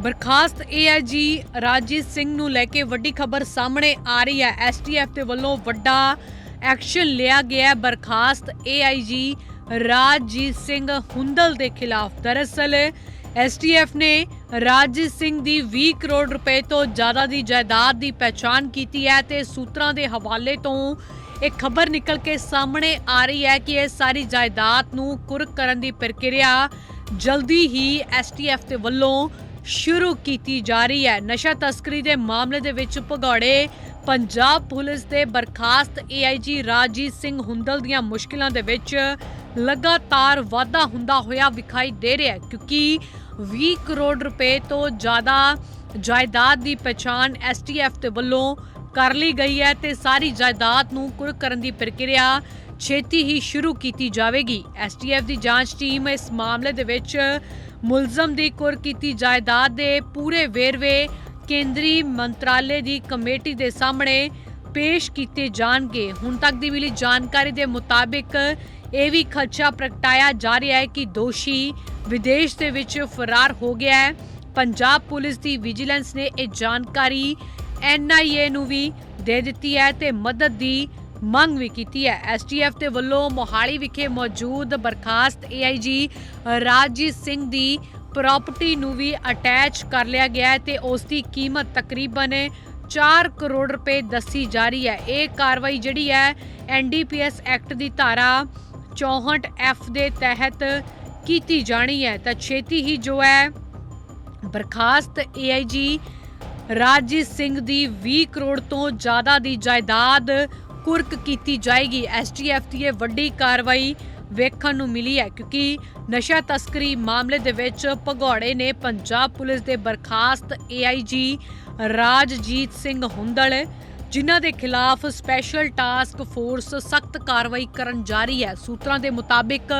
ਬਰਖਾਸਤ AIG Rajit Singh ਨੂੰ ਲੈ ਕੇ ਵੱਡੀ ਖਬਰ ਸਾਹਮਣੇ ਆ ਰਹੀ ਹੈ। ਐਸਟੀਐਫ ਦੇ ਵੱਲੋਂ ਵੱਡਾ ਐਕਸ਼ਨ ਲਿਆ ਗਿਆ ਹੈ। ਬਰਖਾਸਤ ਏਆਈਜੀ ਰਾਜਜੀਤ ਸਿੰਘ ਹੁੰਦਲ ਦੇ ਖਿਲਾਫ। ਦਰਅਸਲ ਐਸਟੀਐਫ ਨੇ ਰਾਜਜੀਤ ਸਿੰਘ ਦੀ 20 ਕਰੋੜ ਰੁਪਏ ਤੋਂ ਜ਼ਿਆਦਾ ਦੀ ਜਾਇਦਾਦ ਦੀ ਪਛਾਣ ਕੀਤੀ ਹੈ ਤੇ ਸੂਤਰਾਂ ਦੇ ਹਵਾਲੇ ਤੋਂ ਇਹ ਖਬਰ ਨਿਕਲ ਕੇ ਸਾਹਮਣੇ ਆ ਰਹੀ ਹੈ ਕਿ ਇਹ ਸਾਰੀ ਜਾਇਦਾਦ ਨੂੰ ਕੁਰਕ ਕਰਨ ਦੀ ਪ੍ਰਕਿਰਿਆ ਜਲਦੀ ਹੀ ਐਸਟੀਐਫ ਦੇ ਵੱਲੋਂ ਸ਼ੁਰੂ ਕੀਤੀ ਜਾ ਰਹੀ ਹੈ। ਨਸ਼ਾ ਤਸਕਰੀ ਦੇ ਮਾਮਲੇ ਦੇ ਵਿੱਚ ਭਗੌੜੇ, ਪੰਜਾਬ ਪੁਲਿਸ ਦੇ ਬਰਖਾਸਤ ਏਆਈਜੀ ਰਾਜੀਤ ਸਿੰਘ ਹੁੰਦਲ ਦੀਆਂ ਮੁਸ਼ਕਿਲਾਂ ਦੇ ਵਿੱਚ ਲਗਾਤਾਰ ਵਾਧਾ ਹੁੰਦਾ ਹੋਇਆ ਵਿਖਾਈ ਦੇ ਰਿਹਾ ਕਿਉਂਕਿ 20 ਕਰੋੜ ਰੁਪਏ ਤੋਂ ਜ਼ਿਆਦਾ ਜਾਇਦਾਦ ਦੀ ਪਛਾਣ ਐਸਟੀਐਫ ਦੇ ਵੱਲੋਂ ਕਰ ਲਈ ਗਈ ਹੈ ਤੇ ਸਾਰੀ ਜਾਇਦਾਦ ਨੂੰ ਕੁਰਕ ਕਰਨ ਦੀ ਪ੍ਰਕਿਰਿਆ ਛੇਤੀ ਹੀ ਸ਼ੁਰੂ ਕੀਤੀ ਜਾਵੇਗੀ। ਐਸਟੀਐਫ ਦੀ ਜਾਂਚ ਟੀਮ ਇਸ ਮਾਮਲੇ ਦੇ ਵਿੱਚ ਮੁਲਜ਼ਮ ਦੀ ਕੁਰਕ ਕੀਤੀ ਜਾਇਦਾਦ ਦੇ ਪੂਰੇ ਵੇਰਵੇ ਕੇਂਦਰੀ ਮੰਤਰਾਲੇ ਦੀ ਕਮੇਟੀ ਦੇ ਸਾਹਮਣੇ ਪੇਸ਼ ਕੀਤੇ ਜਾਣਗੇ। ਹੁਣ ਤੱਕ ਦੀ ਮਿਲੀ ਜਾਣਕਾਰੀ ਦੇ ਮੁਤਾਬਿਕ ਇਹ ਵੀ ਖਰਚਾ ਪ੍ਰਗਟਾਇਆ ਜਾ ਰਿਹਾ ਹੈ ਕਿ ਦੋਸ਼ੀ ਵਿਦੇਸ਼ ਦੇ ਵਿੱਚ ਫਰਾਰ ਹੋ ਗਿਆ ਹੈ। ਪੰਜਾਬ ਪੁਲਿਸ ਦੀ ਵਿਜੀਲੈਂਸ ਨੇ ਇਹ ਜਾਣਕਾਰੀ ਐਨਆਈਏ ਨੂੰ ਵੀ ਦੇ ਦਿੱਤੀ ਹੈ ਤੇ ਮਦਦ ਦੀ ਮੰਗ ਵੀ ਕੀਤੀ ਹੈ। ਐਸਟੀਐਫ ਦੇ ਵੱਲੋਂ ਮੋਹਾਲੀ ਵਿਖੇ ਮੌਜੂਦ ਬਰਖਾਸਤ ਏਆਈਜੀ ਰਾਜਜੀਤ ਸਿੰਘ ਦੀ ਪ੍ਰਾਪਰਟੀ ਨੂੰ ਵੀ ਅਟੈਚ ਕਰ ਲਿਆ ਗਿਆ ਹੈ ਤੇ ਉਸ ਦੀ ਕੀਮਤ ਤਕਰੀਬਨ 4 ਕਰੋੜ ਰੁਪਏ ਦੱਸੀ ਜਾ ਰਹੀ ਹੈ। ਇਹ ਕਾਰਵਾਈ ਜਿਹੜੀ ਹੈ ਐਨਡੀਪੀਐਸ ਐਕਟ ਦੀ ਧਾਰਾ 64 ਐਫ ਦੇ ਤਹਿਤ ਕੀਤੀ ਜਾਣੀ ਹੈ। ਤਾਂ ਛੇਤੀ ਹੀ ਜੋ ਹੈ, ਬਰਖਾਸਤ ਏਆਈਜੀ ਰਾਜਜੀਤ ਸਿੰਘ ਦੀ 20 ਕਰੋੜ ਤੋਂ ਜ਼ਿਆਦਾ ਦੀ ਜਾਇਦਾਦ ਕੁਰਕ ਕੀਤੀ ਜਾਏਗੀ। ਐਸਟੀਐਫ ਦੀ ਇਹ ਵੱਡੀ ਕਾਰਵਾਈ ਵੇਖਣ ਨੂੰ ਮਿਲੀ ਹੈ ਕਿਉਂਕਿ ਨਸ਼ਾ ਤਸਕਰੀ ਮਾਮਲੇ ਦੇ ਵਿੱਚ ਭਗੌੜੇ ਨੇ ਪੰਜਾਬ ਪੁਲਿਸ ਦੇ ਬਰਖਾਸਤ ਏਆਈਜੀ ਰਾਜਜੀਤ ਸਿੰਘ ਹੁੰਦਲ, ਜਿਨ੍ਹਾਂ ਦੇ ਖਿਲਾਫ ਸਪੈਸ਼ਲ ਟਾਸਕ ਫੋਰਸ ਸਖਤ ਕਾਰਵਾਈ ਕਰਨ ਜਾ ਰਹੀ ਹੈ। ਸੂਤਰਾਂ ਦੇ ਮੁਤਾਬਿਕ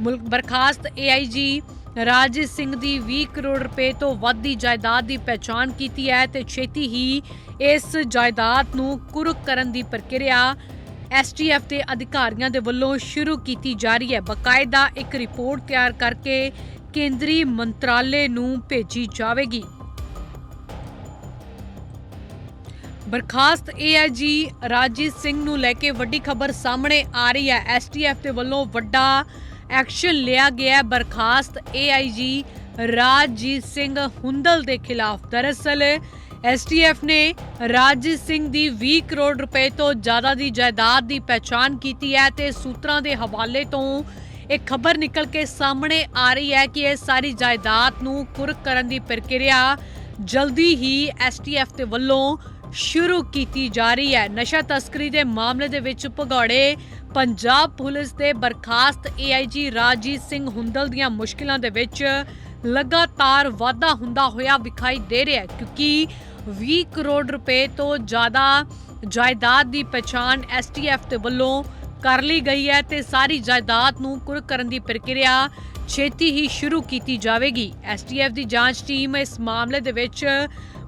ਮੁਲਕ ਬਰਖਾਸਤ ਏਆਈਜੀ ਰਾਜੀਤ ਸਿੰਘ ਦੀ 20 ਕਰੋੜ ਰੁਪਏ ਤੋਂ ਵੱਧ ਦੀ ਜਾਇਦਾਦ ਦੀ ਪਛਾਣ ਕੀਤੀ ਹੈ ਤੇ ਛੇਤੀ ਹੀ ਇਸ ਜਾਇਦਾਦ ਨੂੰ ਕੁਰਕ ਕਰਨ ਦੀ ਪ੍ਰਕਿਰਿਆ ਐਸਟੀਐਫ ਦੇ ਅਧਿਕਾਰੀਆਂ ਦੇ ਵੱਲੋਂ ਸ਼ੁਰੂ ਕੀਤੀ ਜਾ ਰਹੀ ਹੈ। ਬਕਾਇਦਾ ਇੱਕ ਰਿਪੋਰਟ ਤਿਆਰ ਕਰਕੇ ਕੇਂਦਰੀ ਮੰਤਰਾਲੇ ਨੂੰ ਭੇਜੀ ਜਾਵੇਗੀ। ਬਰਖਾਸਤ ਏਆਈਜੀ ਰਾਜੀਤ ਸਿੰਘ ਨੂੰ ਲੈ ਕੇ ਵੱਡੀ ਖਬਰ ਸਾਹਮਣੇ ਆ ਰਹੀ ਹੈ। ਐਸਟੀਐਫ ਦੇ ਵੱਲੋਂ ਵੱਡਾ ਐਕਸ਼ਨ ਲਿਆ ਗਿਆ ਹੈ। ਬਰਖਾਸਤ ਏਆਈਜੀ ਰਾਜਜੀਤ ਸਿੰਘ ਹੁੰਦਲ ਦੇ ਖਿਲਾਫ। ਦਰਅਸਲ ਐਸਟੀਐਫ ਨੇ ਰਾਜਜੀਤ ਸਿੰਘ ਦੀ 20 ਕਰੋੜ ਰੁਪਏ ਤੋਂ ਜ਼ਿਆਦਾ ਦੀ ਜਾਇਦਾਦ ਦੀ ਪਛਾਣ ਕੀਤੀ ਹੈ ਤੇ ਸੂਤਰਾਂ ਦੇ ਹਵਾਲੇ ਤੋਂ ਇਹ ਖਬਰ ਨਿਕਲ ਕੇ ਸਾਹਮਣੇ ਆ ਰਹੀ ਹੈ ਕਿ ਇਹ ਸਾਰੀ ਜਾਇਦਾਦ ਨੂੰ ਕੁਰਕ ਕਰਨ ਦੀ ਪ੍ਰਕਿਰਿਆ ਜਲਦੀ ਹੀ ਐਸਟੀਐਫ ਦੇ ਵੱਲੋਂ ਸ਼ੁਰੂ ਕੀਤੀ ਜਾ ਰਹੀ ਹੈ। ਨਸ਼ਾ ਤਸਕਰੀ ਦੇ ਮਾਮਲੇ ਦੇ ਵਿੱਚ ਭਗੌੜੇ, ਪੰਜਾਬ ਪੁਲਿਸ ਦੇ ਬਰਖਾਸਤ ਏਆਈਜੀ ਰਾਜੀਤ ਸਿੰਘ ਹੁੰਦਲ ਦੀਆਂ ਮੁਸ਼ਕਿਲਾਂ ਦੇ ਵਿੱਚ ਲਗਾਤਾਰ ਵਾਧਾ ਹੁੰਦਾ ਹੋਇਆ ਵਿਖਾਈ ਦੇ ਰਿਹਾ ਕਿਉਂਕਿ 20 ਕਰੋੜ ਰੁਪਏ ਤੋਂ ਜ਼ਿਆਦਾ ਜਾਇਦਾਦ ਦੀ ਪਛਾਣ ਐਸਟੀਐਫ ਦੇ ਵੱਲੋਂ ਕਰ ਲਈ ਗਈ ਹੈ ਤੇ ਸਾਰੀ ਜਾਇਦਾਦ ਨੂੰ ਕੁਰਕ ਕਰਨ ਦੀ ਪ੍ਰਕਿਰਿਆ ਛੇਤੀ ਹੀ ਸ਼ੁਰੂ ਕੀਤੀ ਜਾਵੇਗੀ। ਐਸਟੀਐਫ ਦੀ ਜਾਂਚ ਟੀਮ ਇਸ ਮਾਮਲੇ ਦੇ ਵਿੱਚ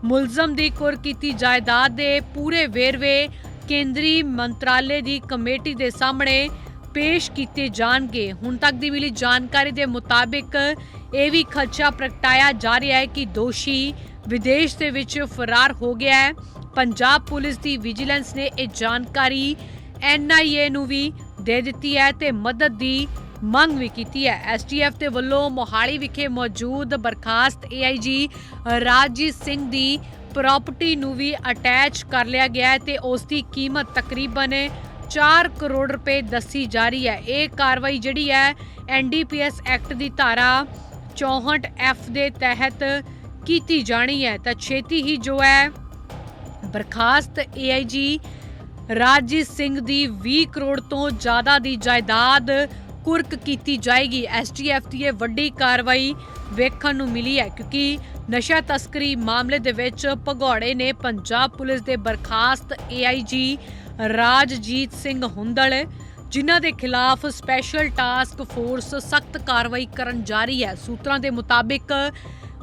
ਮੁਲਜ਼ਮ ਦੀ ਕੁਰਕ ਕੀਤੀ ਜਾਇਦਾਦ ਦੇ ਪੂਰੇ ਵੇਰਵੇ ਕੇਂਦਰੀ ਮੰਤਰਾਲੇ ਦੀ ਕਮੇਟੀ ਦੇ ਸਾਹਮਣੇ ਪੇਸ਼ ਕੀਤੇ ਜਾਣਗੇ। ਹੁਣ ਤੱਕ ਦੀ ਮਿਲੀ ਜਾਣਕਾਰੀ ਦੇ ਮੁਤਾਬਿਕ ਇਹ ਵੀ ਖਰਚਾ ਪ੍ਰਗਟਾਇਆ ਜਾ ਰਿਹਾ ਹੈ ਕਿ ਦੋਸ਼ੀ ਵਿਦੇਸ਼ ਦੇ ਵਿੱਚ ਫਰਾਰ ਹੋ ਗਿਆ ਹੈ। ਪੰਜਾਬ ਪੁਲਿਸ ਦੀ ਵਿਜੀਲੈਂਸ ਨੇ ਇਹ ਜਾਣਕਾਰੀ ਐਨਆਈਏ ਨੂੰ ਵੀ ਦੇ ਦਿੱਤੀ ਹੈ ਤੇ ਮਦਦ ਦੀ ਮੰਗ ਵੀ ਕੀਤੀ ਹੈ। ਐਸਟੀਐਫ ਦੇ ਵੱਲੋਂ ਮੋਹਾਲੀ ਵਿਖੇ ਮੌਜੂਦ ਬਰਖਾਸਤ ਏਆਈਜੀ ਰਾਜਜੀਤ ਸਿੰਘ ਦੀ ਪ੍ਰਾਪਰਟੀ ਨੂੰ ਵੀ ਅਟੈਚ ਕਰ ਲਿਆ ਗਿਆ ਹੈ ਤੇ ਉਸ ਦੀ ਕੀਮਤ ਤਕਰੀਬਨ 4 ਕਰੋੜ ਰੁਪਏ ਦੱਸੀ ਜਾ ਰਹੀ ਹੈ। ਇਹ ਕਾਰਵਾਈ ਜਿਹੜੀ ਹੈ ਐਨਡੀਪੀਐਸ ਐਕਟ ਦੀ ਧਾਰਾ 64 ਐਫ ਦੇ ਤਹਿਤ ਕੀਤੀ ਜਾਣੀ ਹੈ। ਤਾਂ ਛੇਤੀ ਹੀ ਜੋ ਹੈ, ਬਰਖਾਸਤ ਏਆਈਜੀ ਰਾਜਜੀਤ ਸਿੰਘ ਦੀ 20 ਕਰੋੜ ਤੋਂ ਜ਼ਿਆਦਾ ਦੀ ਜਾਇਦਾਦ ਕੁਰਕ ਕੀਤੀ ਜਾਏਗੀ। ਐਸਟੀਐਫ ਦੀ ਇਹ ਵੱਡੀ ਕਾਰਵਾਈ ਵੇਖਣ ਨੂੰ ਮਿਲੀ ਹੈ ਕਿਉਂਕਿ ਨਸ਼ਾ ਤਸਕਰੀ ਮਾਮਲੇ ਦੇ ਵਿੱਚ ਭਗੌੜੇ ਨੇ ਪੰਜਾਬ ਪੁਲਿਸ ਦੇ ਬਰਖਾਸਤ ਏਆਈਜੀ ਰਾਜਜੀਤ ਸਿੰਘ ਹੁੰਦਲ, ਜਿਨ੍ਹਾਂ ਦੇ ਖਿਲਾਫ ਸਪੈਸ਼ਲ ਟਾਸਕ ਫੋਰਸ ਸਖਤ ਕਾਰਵਾਈ ਕਰਨ ਜਾ ਰਹੀ ਹੈ। ਸੂਤਰਾਂ ਦੇ ਮੁਤਾਬਿਕ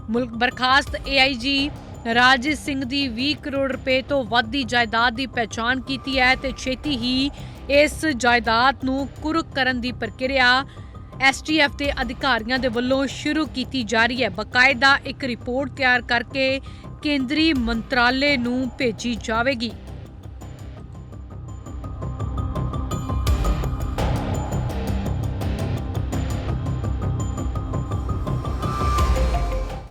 ਮੁਲਕ ਬਰਖਾਸਤ ਏਆਈਜੀ ਰਾਜਜੀਤ ਸਿੰਘ ਦੀ 20 ਕਰੋੜ ਰੁਪਏ ਤੋਂ ਵੱਧ ਦੀ ਜਾਇਦਾਦ ਦੀ ਪਛਾਣ ਕੀਤੀ ਹੈ ਤੇ ਛੇਤੀ ਹੀ ਇਸ ਜਾਇਦਾਦ ਨੂੰ ਕੁਰਕ ਕਰਨ ਦੀ ਪ੍ਰਕਿਰਿਆ ਐਸਟੀਐਫ ਦੇ ਅਧਿਕਾਰੀਆਂ ਦੇ ਵੱਲੋਂ ਸ਼ੁਰੂ ਕੀਤੀ ਜਾ ਰਹੀ ਹੈ। ਬਕਾਇਦਾ ਇੱਕ ਰਿਪੋਰਟ ਤਿਆਰ ਕਰਕੇ ਕੇਂਦਰੀ ਮੰਤਰਾਲੇ ਨੂੰ ਭੇਜੀ ਜਾਵੇਗੀ।